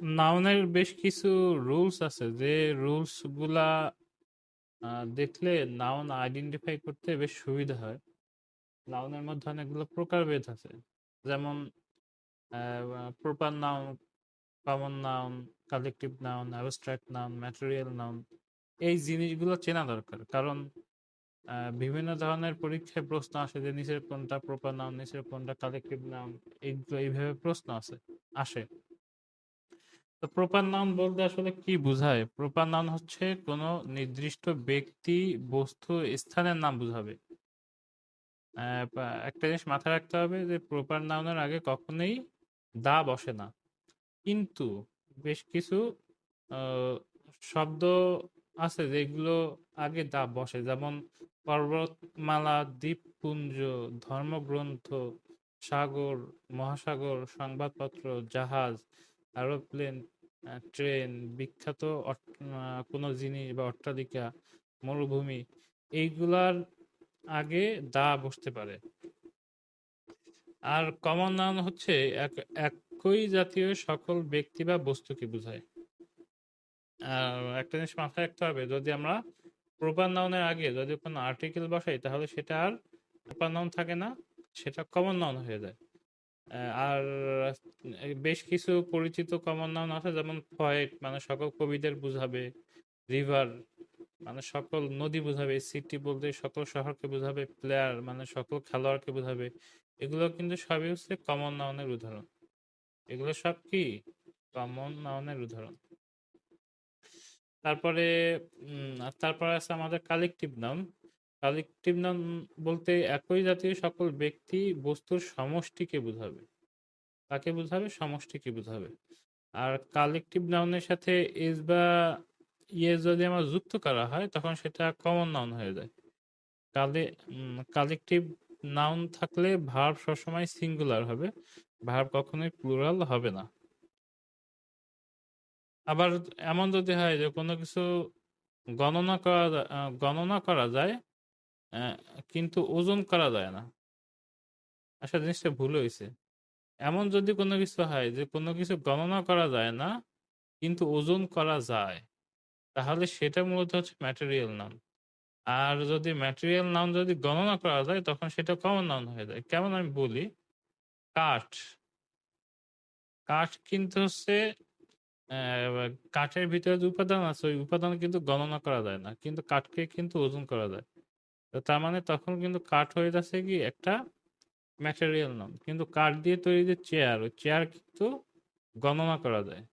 নাউনের বেশ কিছু রুলস আছে যে রুলসগুলা দেখলে নাউন আইডেন্টিফাই করতে বেশ সুবিধা হয়। নাউনের মধ্যে অনেকগুলো প্রকারভেদ আছে। যেমন proper noun common noun collective noun abstract noun material noun এই জিনিসগুলো চেনা দরকার। কারণ বিভিন্ন ধরনের পরীক্ষায় প্রশ্ন আসে যে, নিচের কোনটা প্রপার নাউন নিচের কোনটা কালেকটিভ নাউন এইগুলো এইভাবে প্রশ্ন আছে আসে। তো প্রপার নাউন বলতে আসলে কি বোঝায়? প্রপার নাউন হচ্ছে কোনো নির্দিষ্ট ব্যক্তি বস্তু স্থানের নাম বোঝাবে। একটা জিনিস মাথায় রাখতে হবে যে প্রপার নাউনের আগে কখনোই দা বসে না। কিন্তু বেশ কিছু শব্দ আছে যেগুলো আগে দা বসে। যেমন পর্বতমালা, দ্বীপপুঞ্জ, ধর্মগ্রন্থ, সাগর, মহাসাগর, সংবাদপত্র, জাহাজ এরোপ্লেন ট্রেন বিখ্যাত কোনো জিনিস বা অট্টালিকা, মরুভূমি, এইগুলার আগে দা বসতে পারে। আর কমন নাউন হচ্ছে এক- একই জাতীয় সকল ব্যক্তি বা বস্তুকে বোঝায়। আর একটা জিনিস মাথায় রাখতে হবে, যদি আমরা প্রপার নাউনের আগে যদি কোনো আর্টিকেল বসাই, তাহলে সেটা আর প্রপার নাউন থাকে না, সেটা কমন নাউন হয়ে যায়। আর বেশ কিছু পরিচিত কমন নাউন আছে, যেমন ফয়েট মানে সকল কবিদের বোঝাবে, রিভার মানে সকল নদী বোঝাবে, সিটি বলতে সকল শহরকে বোঝাবে, প্লেয়ার মানে সকল খেলোয়াড়কে বোঝাবে। এগুলো কিন্তু সবই হচ্ছে কমন নাউনের উদাহরণ। এগুলো সব কি? কমন নাউনের উদাহরণ। তারপরে তারপরে আছে আমাদের কালেকটিভ নাউন কালেকটিভ নাম বলতে একই জাতীয় সকল ব্যক্তি বস্তুর সমষ্টিকে বোঝাবে। তাকে বোঝাবে? সমষ্টিকে বোঝাবে। আর কালেকটিভ নাউনের সাথে এস বা ইয়ে যদি আমার যুক্ত করা হয়, তখন সেটা কমন নাউন হয়ে যায়। কালে কালেকটিভ নাউন থাকলে ভার্ব সবসময় সিঙ্গুলার হবে। ভার্ব কখনোই প্লুরাল হবে না। আবার এমন যদি হয় যে কোনো কিছু গণনা করা গণনা করা যায় কিন্তু ওজন করা যায় না। আসলে জিনিসটা ভুল হয়েছে এমন যদি কোনো কিছু হয় যে, কোনো কিছু গণনা করা যায় না, কিন্তু ওজন করা যায়, তাহলে সেটা মূলত হচ্ছে ম্যাটেরিয়াল নাম। আর যদি ম্যাটেরিয়াল নাউন যদি গণনা করা যায়, তখন সেটা কমন নাউন হয়ে যায়। কেমন আমি বলি? কাঠ। কাঠ কিন্তু হচ্ছে কাঠের ভিতরে যে উপাদান আছে, ওই উপাদান কিন্তু গণনা করা যায় না। কিন্তু কাঠকে কিন্তু ওজন করা যায়। তো তার মানে তখন কিন্তু কাঠ হয়ে যাচ্ছে কি একটা ম্যাটেরিয়াল নাম কিন্তু কাঠ দিয়ে তৈরি যে চেয়ার ওই চেয়ার কিন্তু গণনা করা যায়।